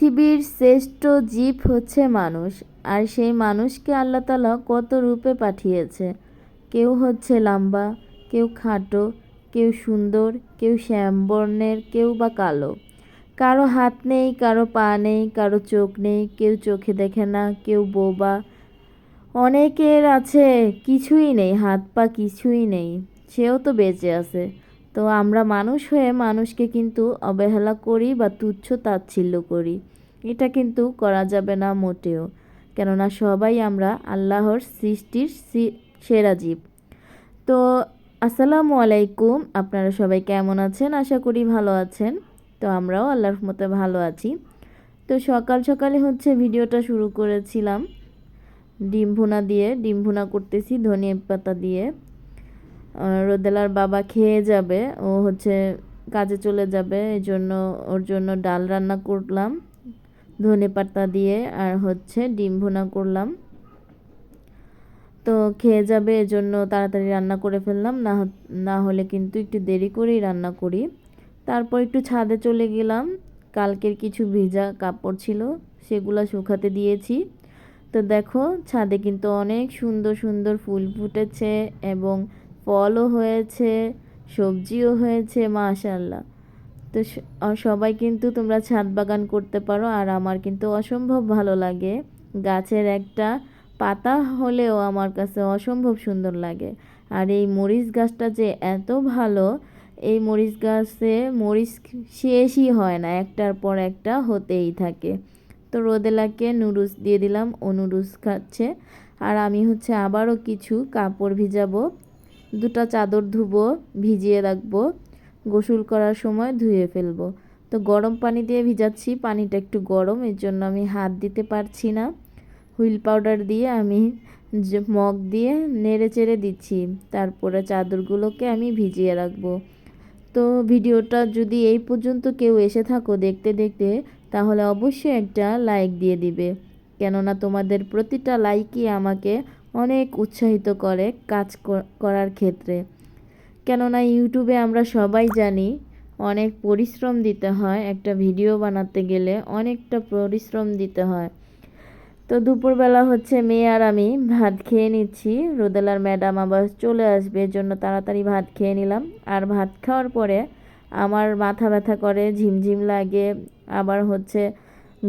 পৃথিবীর শ্রেষ্ঠ জীব হচ্ছে মানুষ, আর সেই মানুষকে আল্লাহ তালা কত রূপে পাঠিয়েছে? কেউ হচ্ছে লম্বা, কেউ খাটো, কেউ সুন্দর, কেউ শ্যামবর্ণের কেউ বা কালো। কারও হাত নেই, কারও পা নেই, কারও চোখ নেই, কেউ চোখে দেখে না, কেউ বোবা। অনেকের আছে, কিছুই নেই হাত পা কিছুই নেই, সেও তো বেঁচে আছে। তো আমরা মানুষ হয়ে মানুষকে কিন্তু অবহেলা করি বা তুচ্ছ তাচ্ছিল্য করি। এটা কিন্তু করা যাবে না মোটেও। কেননা সবাই আমরা আল্লাহর সৃষ্টির সেরা জীব। তো আসসালামু আলাইকুম, আপনারা সবাই কেমন আছেন? আশা করি ভালো আছেন। তো আমরাও আল্লাহর মতো ভালো আছি। তো সকাল সকালে হচ্ছে ভিডিওটা শুরু করেছিলাম। ডিম ভুনা দিয়ে, ডিম ভুনা করতেছি ধনিয়া পাতা দিয়ে। রোদেলার বাবা খেয়ে যাবে। ও হচ্ছে কাজে চলে যাবে। এই জন্য ওর জন্য ডাল রান্না করলাম, ধনে পাতা দিয়ে আর হচ্ছে ডিম ভুনা করলাম। তো খেয়ে যাবে এজন্য তাড়াতাড়ি রান্না করে ফেললাম। না না হলে কিন্তু একটু দেরি করেই রান্না করি। তারপর একটু ছাদে চলে গেলাম। কালকের কিছু ভিজা কাপড় ছিল, সেগুলো শুকাতে দিয়েছি। তো দেখো, ছাদে কিন্তু অনেক সুন্দর সুন্দর ফুল ফুটেছে এবং ফলও হয়েছে, সবজিও হয়েছে মাশাল্লাহ তো সবাই কিন্তু তোমরা ছাদ বাগান করতে পারো, আর আমার কিন্তু অসম্ভব ভালো লাগে। গাছের একটা পাতা হলেও আমার কাছে অসম্ভব সুন্দর লাগে। আর এই মরিচ গাছটা যে এত ভালো, এই মরিচ গাছে মরিচ শেষই হয় না, একটার পর একটা হতেই থাকে। তো রোদেলাকে নুডলস দিয়ে দিলাম, ও নুডলস খাচ্ছে। আর আমি হচ্ছে আবারও কিছু কাপড় ভিজাবো। দুটো চাদর ধুবো, ভিজিয়ে রাখব, গোসল করার সময় ধুয়ে ফেলব। তো গরম পানি দিয়ে ভিজাচ্ছি, পানিটা একটু গরম, এর জন্য আমি হাত দিতে পারছি না। হুইল পাউডার দিয়ে আমি মগ দিয়ে নেড়ে চেড়ে দিচ্ছি। তারপরে চাদরগুলোকে আমি ভিজিয়ে রাখব। তো ভিডিওটা যদি এই পর্যন্ত কেউ এসে থাকো দেখতে দেখতে, তাহলে অবশ্যই একটা লাইক দিয়ে দিবে। কেননা তোমাদের প্রতিটা লাইকই আমাকে অনেক উৎসাহিত করে কাজ কর- করার ক্ষেত্রে। কেননা ইউটিউবে আমরা সবাই জানি, অনেক পরিশ্রম দিতে হয়, একটা ভিডিও বানাতে গেলে অনেকটা পরিশ্রম দিতে হয়। তো দুপুরবেলা হচ্ছে মেয়ে আর আমি ভাত খেয়ে নিচ্ছি। রোদেলার ম্যাডাম আবার চলে আসবে এর জন্য তাড়াতাড়ি ভাত খেয়ে নিলাম। আর ভাত খাওয়ার পরে আমার মাথা ব্যথা করে, ঝিমঝিম লাগে, আবার হচ্ছে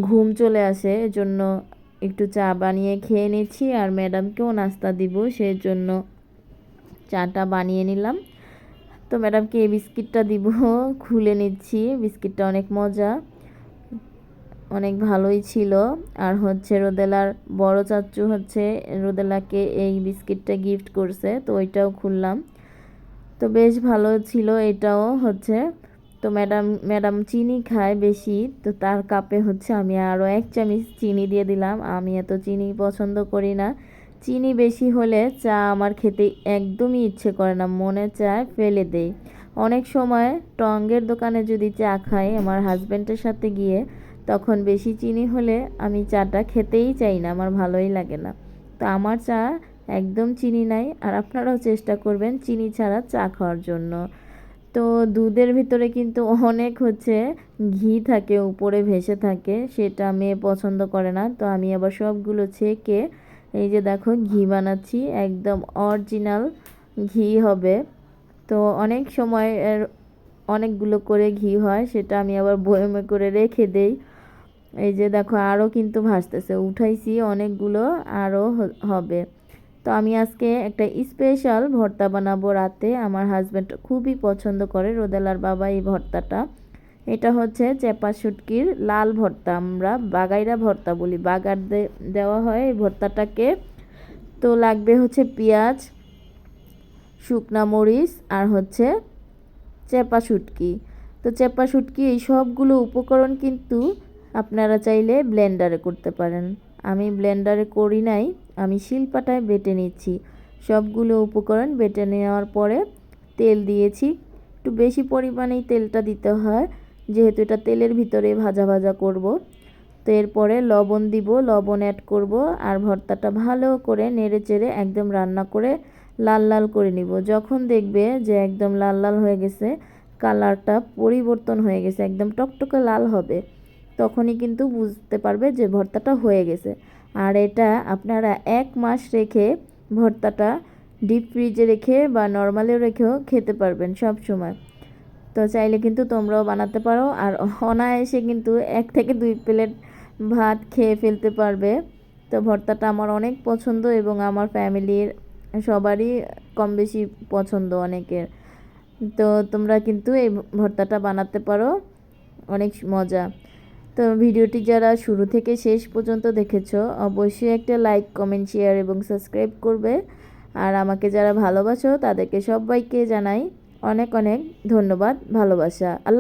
ঘুম চলে আসে, এজন্য একটু চা বানিয়ে খেয়ে নিচ্ছি আর ম্যাডামকেও নাস্তা দিব সেই জন্য চাটা বানিয়ে নিলাম। তো ম্যাডামকে এই বিস্কিটটা দিব, খুলে নিচ্ছি, বিস্কিটটা অনেক মজা, অনেক ভালোই ছিল। আর হচ্ছে রোদেলার বড় চাচু হচ্ছে, রোদেলাকে এই বিস্কিটটা গিফট করছে, তো ওইটাও খুললাম। তো বেশ ভালো ছিল এটাও হচ্ছে। তো ম্যাডাম ম্যাডাম চিনি খায় বেশি, তো তার কাপে হচ্ছে আমি আরও এক চামচ চিনি দিয়ে দিলাম। আমি এত চিনি পছন্দ করি না। চিনি বেশি হলে চা আমার খেতে একদমই ইচ্ছে করে না, মনে চায় ফেলে দেই। অনেক সময় টঙ্গের দোকানে যদি চা খাই আমার হাজব্যান্ডের সাথে গিয়ে, তখন বেশি চিনি হলে আমি চাটা খেতেই চাই না, আমার ভালোই লাগে না। তো আমার চা একদম চিনি নাই, আর আপনারাও চেষ্টা করবেন চিনি ছাড়া চা খাওয়ার জন্য। তো দুধের ভিতরে কিন্তু অনেক হচ্ছে ঘি থাকে, উপরে ভেসে থাকে, সেটা মেয়ে পছন্দ করে না। তো আমি আবার সবগুলো ছেঁকে এই যে দেখো ঘি বানাচ্ছি, একদম অরিজিনাল ঘি হবে। তো অনেক সময় অনেকগুলো করে ঘি হয়, সেটা আমি আবার বয়মে করে রেখে দেই। এই যে দেখো আরও কিন্তু ভাসতেছে, উঠাইছি অনেকগুলো আরও হবে। তো আমি আজকে একটা স্পেশাল ভর্তা বানাবো রাতে। আমার হাজব্যান্ড খুবই পছন্দ করে রোদেলার বাবা এই ভর্তাটা। এটা হচ্ছে চেপা শুটকির লাল ভর্তা, আমরা বাগাইরা ভর্তা বলি। বাগার দেওয়া হয় এই ভর্তাটাকে। তো লাগবে হচ্ছে পেঁয়াজ, শুকনা মরিচ আর হচ্ছে চেপা শুটকি। তো চেপা শুটকি এই সবগুলো উপকরণ কিন্তু আপনারা চাইলে ব্লেন্ডারে করতে পারেন। আমি ব্লেন্ডারে করি নাই, আমি শিলপাটায় বেটে নিচ্ছি। সবগুলো উপকরণ বেটে নেওয়ার পরে তেল দিয়েছি। একটু বেশি পরিমাণেই তেলটা দিতে হয়, যেহেতু এটা তেলের ভিতরে ভাজা ভাজা করব। তো এরপরে লবণ দিব, লবণ অ্যাড করব আর ভর্তাটা ভালো করে নেড়ে চেড়ে একদম রান্না করে লাল লাল করে নিব। যখন দেখবে যে একদম লাল লাল হয়ে গেছে, কালারটা পরিবর্তন হয়ে গেছে, একদম টকটকে লাল হবে। তখনই কিন্তু বুঝতে পারবে যে ভর্তাটা হয়ে গেছে। আর এটা আপনারা এক মাস রেখে ভর্তাটা ডিপ ফ্রিজে রেখে বা নর্মালেও রেখেও খেতে পারবেন সব সময়। তো চাইলে কিন্তু তোমরাও বানাতে পারো আর অনায়াসে কিন্তু এক থেকে দুই প্লেট ভাত খেয়ে ফেলতে পারবে। তো ভর্তাটা আমার অনেক পছন্দ এবং আমার ফ্যামিলির সবারই কম বেশি পছন্দ অনেকের। তো তোমরা কিন্তু এই ভর্তাটা বানাতে পারো। অনেক মজা। তো ভিডিওটি যারা শুরু থেকে শেষ পর্যন্ত দেখেছ, অবশ্যই একটা লাইক কমেন্ট শেয়ার এবং সাবস্ক্রাইব করবে। আর আমাকে যারা ভালোবাসো, তাদেরকে সবাইকে জানাই অনেক অনেক ধন্যবাদ, ভালোবাসা। আল্লাহ